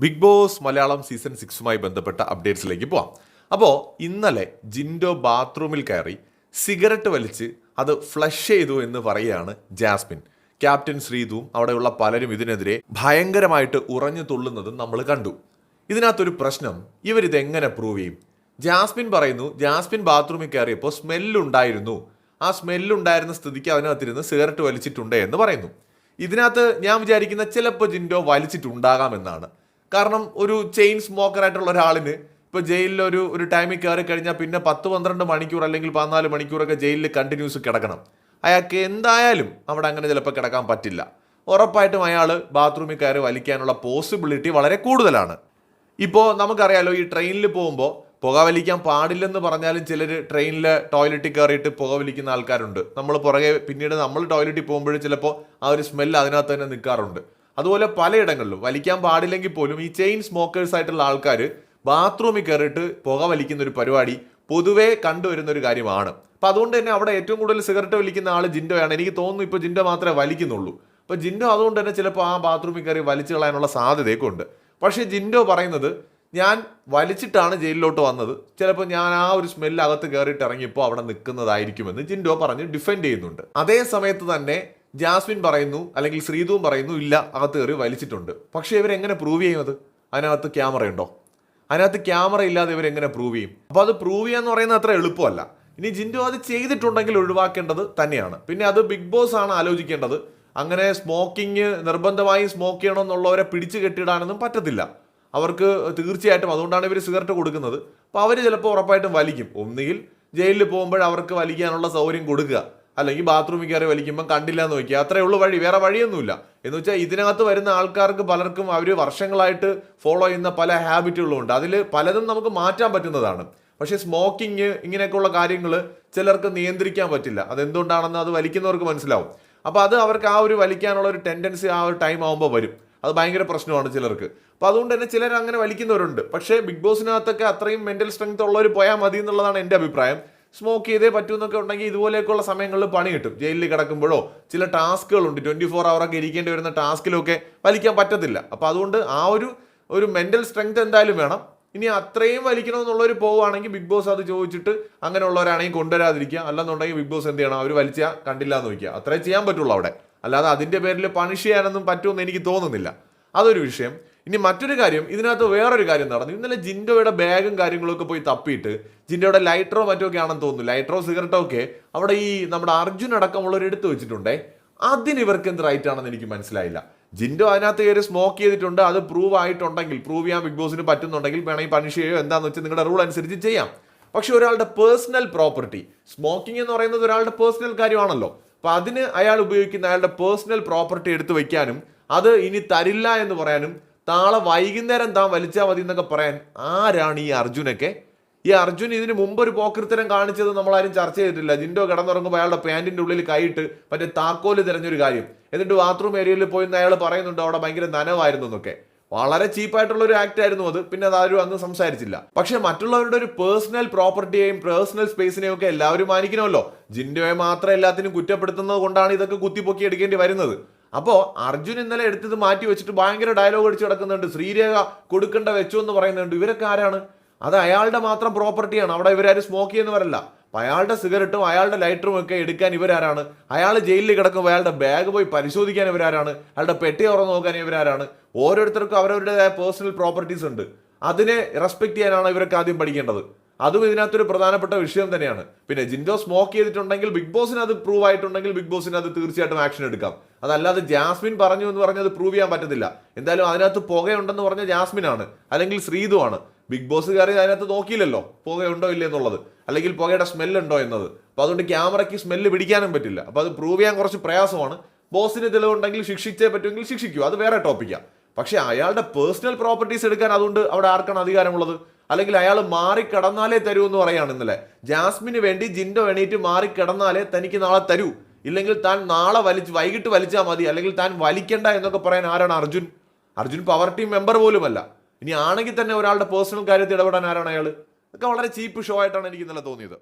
Big Boss Malayalam season സിക്സുമായി ബന്ധപ്പെട്ട അപ്ഡേറ്റ്സിലേക്ക് പോവാം. അപ്പോൾ ഇന്നലെ ജിൻഡോ ബാത്റൂമിൽ കയറി സിഗരറ്റ് വലിച്ച് അത് ഫ്ലഷ് ചെയ്തു എന്ന് പറയുകയാണ് ജാസ്മിൻ. ക്യാപ്റ്റൻ ശ്രീതുവും അവിടെയുള്ള പലരും ഇതിനെതിരെ ഭയങ്കരമായിട്ട് ഉറഞ്ഞു തുള്ളുന്നതും നമ്മൾ കണ്ടു. ഇതിനകത്തൊരു പ്രശ്നം ഇവരിത് എങ്ങനെ പ്രൂവ് ചെയ്യും? ജാസ്മിൻ പറയുന്നു ജാസ്മിൻ ബാത്റൂമിൽ കയറിയപ്പോൾ സ്മെല്ലുണ്ടായിരുന്നു. ആ സ്മെല്ലുണ്ടായിരുന്ന സ്ഥിതിക്ക് അതിനകത്തിരുന്ന് സിഗരറ്റ് വലിച്ചിട്ടുണ്ട് എന്ന് പറയുന്നു. ഇതിനകത്ത് ഞാൻ വിചാരിക്കുന്ന ചിലപ്പോൾ ജിൻഡോ വലിച്ചിട്ടുണ്ടാകാമെന്നാണ്. കാരണം ഒരു ചെയിൻ സ്മോക്കർ ആയിട്ടുള്ള ഒരാളിന് ഇപ്പോൾ ജയിലിൽ ഒരു ഒരു ടൈമിൽ കയറി കഴിഞ്ഞാൽ പിന്നെ പത്ത് പന്ത്രണ്ട് മണിക്കൂർ അല്ലെങ്കിൽ പതിനാല് മണിക്കൂറൊക്കെ ജയിലിൽ കണ്ടിന്യൂസ് കിടക്കണം. അയാൾക്ക് എന്തായാലും അവിടെ അങ്ങനെ ചിലപ്പോൾ കിടക്കാൻ പറ്റില്ല. ഉറപ്പായിട്ടും അയാൾ ബാത്റൂമിൽ കയറി വലിക്കാനുള്ള പോസിബിലിറ്റി വളരെ കൂടുതലാണ്. ഇപ്പോൾ നമുക്കറിയാലോ ഈ ട്രെയിനിൽ പോകുമ്പോൾ പുക വലിക്കാൻ പാടില്ലെന്ന് പറഞ്ഞാലും ചിലർ ട്രെയിനിൽ ടോയ്ലറ്റിൽ കയറിയിട്ട് പുക വലിക്കുന്ന ആൾക്കാരുണ്ട്. നമ്മൾ പുറകെ പിന്നീട് നമ്മൾ ടോയ്ലറ്റിൽ പോകുമ്പോഴും ചിലപ്പോൾ ആ ഒരു സ്മെല്ല് അതിനകത്ത് തന്നെ നിൽക്കാറുണ്ട്. അതുപോലെ പലയിടങ്ങളിലും വലിക്കാൻ പാടില്ലെങ്കിൽ പോലും ഈ ചെയിൻ സ്മോക്കേഴ്സ് ആയിട്ടുള്ള ആൾക്കാർ ബാത്റൂമിൽ കയറിയിട്ട് പുക വലിക്കുന്ന ഒരു പരിപാടി പൊതുവേ കണ്ടുവരുന്ന ഒരു കാര്യമാണ്. അപ്പം അതുകൊണ്ട് തന്നെ അവിടെ ഏറ്റവും കൂടുതൽ സിഗരറ്റ് വലിക്കുന്ന ആൾ ജിൻഡോയാണ്. എനിക്ക് തോന്നുന്നു ഇപ്പോൾ ജിൻഡോ മാത്രമേ വലിക്കുന്നുള്ളൂ. അപ്പോൾ ജിൻഡോ അതുകൊണ്ട് തന്നെ ചിലപ്പോൾ ആ ബാത്റൂമിൽ കയറി വലിച്ചു കളയാനുള്ള സാധ്യതയൊക്കെ ഉണ്ട് പക്ഷേ ജിൻഡോ പറയുന്നത് ഞാൻ വലിച്ചിട്ടാണ് ജയിലിലോട്ട് വന്നത്. ചിലപ്പോൾ ഞാൻ ആ ഒരു സ്മെല്ല് അകത്ത് കയറിയിട്ട് ഇറങ്ങിയപ്പോൾ അവിടെ നിൽക്കുന്നതായിരിക്കുമെന്ന് ജിൻഡോ പറഞ്ഞ് ഡിഫെൻഡ് ചെയ്യുന്നുണ്ട്. അതേ സമയത്ത് തന്നെ ജാസ്മിൻ പറയുന്നു അല്ലെങ്കിൽ ശ്രീതുവും പറയുന്നു ഇല്ല അകത്ത് കയറി വലിച്ചിട്ടുണ്ട്. പക്ഷേ ഇവരെങ്ങനെ പ്രൂവ് ചെയ്യും അത്? അതിനകത്ത് ക്യാമറ ഉണ്ടോ? അതിനകത്ത് ക്യാമറ ഇല്ലാതെ ഇവരെങ്ങനെ പ്രൂവ് ചെയ്യും? അപ്പോൾ അത് പ്രൂവ് ചെയ്യാന്ന് പറയുന്നത് അത്ര എളുപ്പമല്ല. ഇനി ജിൻഡു അത് ചെയ്തിട്ടുണ്ടെങ്കിൽ ഒഴിവാക്കേണ്ടത് തന്നെയാണ്. പിന്നെ അത് ബിഗ് ബോസ് ആണ് ആലോചിക്കേണ്ടത്. അങ്ങനെ സ്മോക്കിംഗ് നിർബന്ധമായും സ്മോക്ക് ചെയ്യണമെന്നുള്ളവരെ പിടിച്ചു കെട്ടിടാനൊന്നും പറ്റത്തില്ല. അവർക്ക് തീർച്ചയായിട്ടും അതുകൊണ്ടാണ് ഇവർ സിഗരറ്റ് കൊടുക്കുന്നത്. അപ്പോൾ അവർ ചിലപ്പോൾ ഉറപ്പായിട്ടും വലിക്കും. ഒന്നുകിൽ ജയിലിൽ പോകുമ്പോൾ അവർക്ക് വലിക്കാനുള്ള സൗകര്യം കൊടുക്കുക. അല്ലെങ്കിൽ ബാത്റൂമിൽ കയറി വലിക്കുമ്പോൾ കണ്ടില്ല എന്ന് നോക്കുക അത്രേ ഉള്ളൂ വഴി. വേറെ വഴിയൊന്നുമില്ല. എന്ന് വെച്ചാൽ ഇതിനകത്ത് വരുന്ന ആൾക്കാർക്ക് പലർക്കും അവർ വർഷങ്ങളായിട്ട് ഫോളോ ചെയ്യുന്ന പല ഹാബിറ്റുകളും ഉണ്ട് അതിൽ പലതും നമുക്ക് മാറ്റാൻ പറ്റുന്നതാണ്. പക്ഷേ സ്മോക്കിങ് ഇങ്ങനെയൊക്കെയുള്ള കാര്യങ്ങൾ ചിലർക്ക് നിയന്ത്രിക്കാൻ പറ്റില്ല. അതെന്തുകൊണ്ടാണെന്ന് അത് വലിക്കുന്നവർക്ക് മനസ്സിലാവും. അപ്പോൾ അത് അവർക്ക് ആ ഒരു വലിക്കാനുള്ള ഒരു ടെൻഡൻസി ആ ഒരു ടൈം ആകുമ്പോൾ വരും. അത് ഭയങ്കര പ്രശ്നമാണ് ചിലർക്ക്. അപ്പോൾ അതുകൊണ്ട് തന്നെ ചിലർ അങ്ങനെ വലിക്കുന്നവരുണ്ട്. പക്ഷേ ബിഗ് ബോസിനകത്തൊക്കെ അത്രയും മെന്റൽ സ്ട്രെങ്ത് ഉള്ളവർ പോയാൽ മതി എന്നുള്ളതാണ് എന്റെ അഭിപ്രായം. സ്മോക്ക് ചെയ്തേ പറ്റൂ എന്നൊക്കെ ഉണ്ടെങ്കിൽ ഇതുപോലെയൊക്കെയുള്ള സമയങ്ങളിൽ പണി കിട്ടും. ജയിലിൽ കിടക്കുമ്പോഴോ ചില ടാസ്കുകളുണ്ട്. ട്വന്റി ഫോർ അവറൊക്കെ ഇരിക്കേണ്ടി വരുന്ന ടാസ്കിലൊക്കെ വലിക്കാൻ പറ്റത്തില്ല. അപ്പോൾ അതുകൊണ്ട് ആ ഒരു ഒരു മെന്റൽ സ്ട്രെങ്ത് എന്തായാലും വേണം. ഇനി അത്രയും വലിക്കണമെന്നുള്ളവർ പോവുകയാണെങ്കിൽ ബിഗ് ബോസ് അത് ചോദിച്ചിട്ട് അങ്ങനെയുള്ളവരാണെങ്കിൽ കൊണ്ടുവരാതിരിക്കുക. അല്ലെന്നുണ്ടെങ്കിൽ ബിഗ് ബോസ് എന്ത് ചെയ്യണം? അവർ വലിച്ചാൽ കണ്ടില്ല എന്ന് നോക്കുക അത്രേ ചെയ്യാൻ പറ്റുള്ളൂ അവിടെ. അല്ലാതെ അതിന്റെ പേരിൽ പണിഷ് ചെയ്യാനൊന്നും പറ്റുമെന്ന് എനിക്ക് തോന്നുന്നില്ല. അതൊരു വിഷയം. ഇനി മറ്റൊരു കാര്യം ഇതിനകത്ത് വേറൊരു കാര്യം നടന്നു. ഇന്നലെ ജിൻഡോയുടെ ബാഗും കാര്യങ്ങളൊക്കെ പോയി തപ്പിയിട്ട് ജിൻഡോയുടെ ലൈറ്ററോ മറ്റോ ഒക്കെ ആണെന്ന് തോന്നുന്നു. ലൈറ്ററോ സിഗരറ്റോ ഒക്കെ അവിടെ ഈ നമ്മുടെ അർജുൻ അടക്കമുള്ളവർ എടുത്തു വെച്ചിട്ടുണ്ടേ. അതിന് ഇവർക്ക് എന്ത് റൈറ്റ് ആണെന്ന് എനിക്ക് മനസ്സിലായില്ല. ജിൻഡോ അതിനകത്ത് കയറി സ്മോക്ക് ചെയ്തിട്ടുണ്ട്. അത് പ്രൂവ് ആയിട്ടുണ്ടെങ്കിൽ പ്രൂവ് ചെയ്യാൻ ബിഗ് ബോസിന് പറ്റുന്നുണ്ടെങ്കിൽ വേണമെങ്കിൽ പണിഷ് ചെയ്യോ എന്താണെന്ന് വെച്ചാൽ നിങ്ങളുടെ റൂൾ അനുസരിച്ച് ചെയ്യാം. പക്ഷെ ഒരാളുടെ പേഴ്സണൽ പ്രോപ്പർട്ടി സ്മോക്കിംഗ് എന്ന് പറയുന്നത് ഒരാളുടെ പേഴ്സണൽ കാര്യമാണല്ലോ. അപ്പൊ അതിന് അയാൾ ഉപയോഗിക്കുന്ന അയാളുടെ പേഴ്സണൽ പ്രോപ്പർട്ടി എടുത്തു വയ്ക്കാനും അത് ഇനി തരില്ല എന്ന് പറയാനും നാളെ വൈകുന്നേരം താൻ വലിച്ചാൽ മതി എന്നൊക്കെ പറയാൻ ആരാണ് ഈ അർജുനൊക്കെ? ഈ അർജുൻ ഇതിന് മുമ്പ് ഒരു പോക്കൃത്തരം കാണിച്ചത് നമ്മളാരും ചർച്ച ചെയ്തിട്ടില്ല. ജിൻഡോ കിടന്നുറങ്ങുമ്പോൾ അയാളുടെ പാന്റിന്റെ ഉള്ളിൽ കൈയിട്ട് മറ്റേ താക്കോൽ തിരഞ്ഞൊരു കാര്യം. എന്നിട്ട് ബാത്റൂം ഏരിയയിൽ പോയി അയാൾ പറയുന്നുണ്ട് അവിടെ ഭയങ്കര നനവായിരുന്നു എന്നൊക്കെ. വളരെ ചീപ്പായിട്ടുള്ള ഒരു ആക്ട് ആയിരുന്നു അത്. പിന്നെ അതാരും അന്ന് സംസാരിച്ചില്ല. പക്ഷെ മറ്റുള്ളവരുടെ ഒരു പേഴ്സണൽ പ്രോപ്പർട്ടിയെയും പേഴ്സണൽ സ്പേസിനെയും ഒക്കെ എല്ലാവരും മാനിക്കണമല്ലോ. ജിൻഡോയെ മാത്രം എല്ലാത്തിനും കുറ്റപ്പെടുത്തുന്നത് കൊണ്ടാണ് ഇതൊക്കെ കുത്തിപ്പൊക്കി എടുക്കേണ്ടി വരുന്നത്. അപ്പോൾ അർജുൻ ഇന്നലെ എടുത്തത് മാറ്റി വെച്ചിട്ട് ഭയങ്കര ഡയലോഗ് അടിച്ച് കിടക്കുന്നുണ്ട് ശ്രീരേഖ കൊടുക്കേണ്ട വെച്ചു എന്ന് പറയുന്നുണ്ട്. ഇവരൊക്കെ ആരാണ്? അത് അയാളുടെ മാത്രം പ്രോപ്പർട്ടിയാണ് അവിടെ ഇവരാരും സ്മോക്ക് ചെയ്യുന്നവരല്ല. അപ്പം അയാളുടെ സിഗരറ്റും അയാളുടെ ലൈറ്ററും ഒക്കെ എടുക്കാൻ ഇവരാരാണ്? അയാൾ ജയിലിൽ കിടക്കുമ്പോൾ അയാളുടെ ബാഗ് പോയി പരിശോധിക്കാൻ ഇവരാരാണ്? അയാളുടെ പെട്ടി തുറന്ന് നോക്കാൻ ഇവരാരാണ്? ഓരോരുത്തർക്കും അവരവരുടേതായ പേഴ്സണൽ പ്രോപ്പർട്ടീസ് ഉണ്ട്. അതിനെ റെസ്പെക്ട് ചെയ്യാനാണ് ഇവരൊക്കെ ആദ്യം പഠിക്കേണ്ടത്. അതും ഇതിനകത്തൊരു പ്രധാനപ്പെട്ട വിഷയം തന്നെയാണ്. പിന്നെ ജിൻഡോ സ്മോക്ക് ചെയ്തിട്ടുണ്ടെങ്കിൽ ബിഗ് ബോസിന് അത് പ്രൂവ് ആയിട്ടുണ്ടെങ്കിൽ ബിഗ് ബോസിന് അത് തീർച്ചയായിട്ടും ആക്ഷൻ എടുക്കാം. അതല്ലാതെ ജാസ്മിൻ പറഞ്ഞു എന്ന് പറഞ്ഞത് പ്രൂവ് ചെയ്യാൻ പറ്റത്തില്ല. എന്തായാലും അതിനകത്ത് പുകയുണ്ടെന്ന് പറഞ്ഞ ജാസ്മിൻ ആണ് അല്ലെങ്കിൽ ശ്രീതു ആണ്. ബിഗ് ബോസ് കയറി അതിനകത്ത് നോക്കിയില്ലല്ലോ പുകയുണ്ടോ ഇല്ല എന്നുള്ളത്. അല്ലെങ്കിൽ പുകയുടെ സ്മെല്ലുണ്ടോ എന്നത്. അപ്പൊ അതുകൊണ്ട് ക്യാമറയ്ക്ക് സ്മെല്ല് പിടിക്കാനും പറ്റില്ല. അപ്പൊ അത് പ്രൂവ് ചെയ്യാൻ കുറച്ച് പ്രയാസമാണ്. ബോസിന് തെളിവുണ്ടെങ്കിൽ ശിക്ഷിച്ചേ പറ്റുമെങ്കിൽ ശിക്ഷിക്കൂ. അത് വേറെ ടോപ്പിക്കാണ് പക്ഷേ അയാളുടെ പേഴ്സണൽ പ്രോപ്പർട്ടീസ് എടുക്കാൻ അതുകൊണ്ട് അവിടെ ആർക്കാണ് അധികാരമുള്ളത്? അല്ലെങ്കിൽ അയാൾ മാറിക്കിടന്നാലേ തരൂ എന്ന് പറയാണ് ഇന്നലെ. ജാസ്മിന് വേണ്ടി ജിൻഡോ എണീറ്റ് മാറിക്കിടന്നാലേ തനിക്ക് നാളെ തരൂ. ഇല്ലെങ്കിൽ താൻ നാളെ വലിച്ച് വൈകിട്ട് വലിച്ചാൽ മതി. അല്ലെങ്കിൽ താൻ വലിക്കണ്ട എന്നൊക്കെ പറയാൻ ആരാണ് Arjun? Arjun power team member പോലുമല്ല. ഇനി ആണെങ്കിൽ തന്നെ ഒരാളുടെ പേഴ്സണൽ കാര്യത്തിൽ ഇടപെടാൻ ആരാണ് അയാൾ ഇതൊക്കെ വളരെ ചീപ്പ് ഷോ ആയിട്ടാണ് എനിക്ക് ഇന്നലെ തോന്നിയത്.